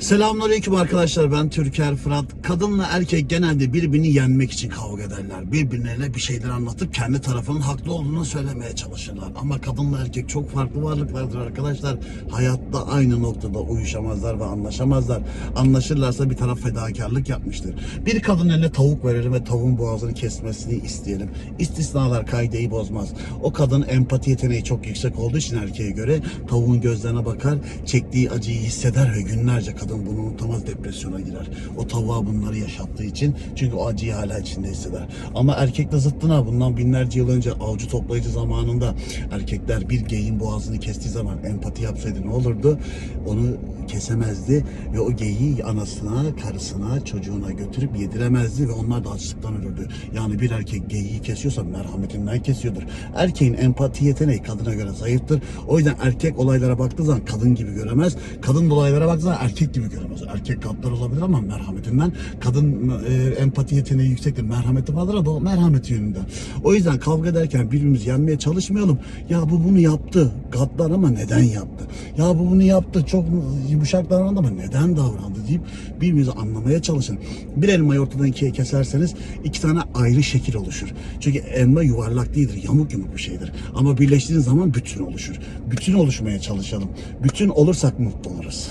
Selamünaleyküm arkadaşlar ben Türker Fırat. Kadınla erkek genelde birbirini yenmek için kavga ederler. Birbirlerine bir şeyler anlatıp kendi tarafının haklı olduğunu söylemeye çalışırlar. Ama kadınla erkek çok farklı varlıklardır arkadaşlar. Hayatta aynı noktada uyuşamazlar ve anlaşamazlar. Anlaşırlarsa bir taraf fedakarlık yapmıştır. Bir kadın eline tavuk verelim ve tavuğun boğazını kesmesini isteyelim. İstisnalar kaideyi bozmaz. O kadın empati yeteneği çok yüksek olduğu için erkeğe göre tavuğun gözlerine bakar, çektiği acıyı hisseder ve günlerce kadın bunu unutamaz depresyona girer. O tavuğa bunları yaşattığı için çünkü o acıyı hala içinde hisseder. Ama erkek de zıttına bundan binlerce yıl önce avcı toplayıcı zamanında erkekler bir geyin boğazını kestiği zaman empati yapsaydı ne olurdu? Onu kesemezdi ve o geyiği anasına, karısına, çocuğuna götürüp yediremezdi ve onlar da açlıktan ölürdü. Yani bir erkek geyiği kesiyorsa merhametinden kesiyordur. Erkeğin empati yeteneği kadına göre zayıftır. O yüzden erkek olaylara baktığı zaman kadın gibi göremez. Kadın olaylara baktığı zaman erkek gibi göremez. Erkek katlar olabilir ama merhametinden. Kadın e, empati yeteneği yüksektir. Merhameti vardır ama o merhameti yönünden. O yüzden kavga ederken birbirimizi yenmeye çalışmayalım. Ya bu bunu yaptı. Gaddar ama neden yaptı? Ya bu bunu yaptı. Çok yumuşak davrandı ama neden davrandı deyip birbirimizi anlamaya çalışın. Bir elmayı ortadan ikiye keserseniz iki tane ayrı şekil oluşur. Çünkü elma yuvarlak değildir. Yamuk yumuk bir şeydir. Ama birleştiğiniz zaman bütün oluşur. Bütün oluşmaya çalışalım. Bütün olursak mutlu oluruz.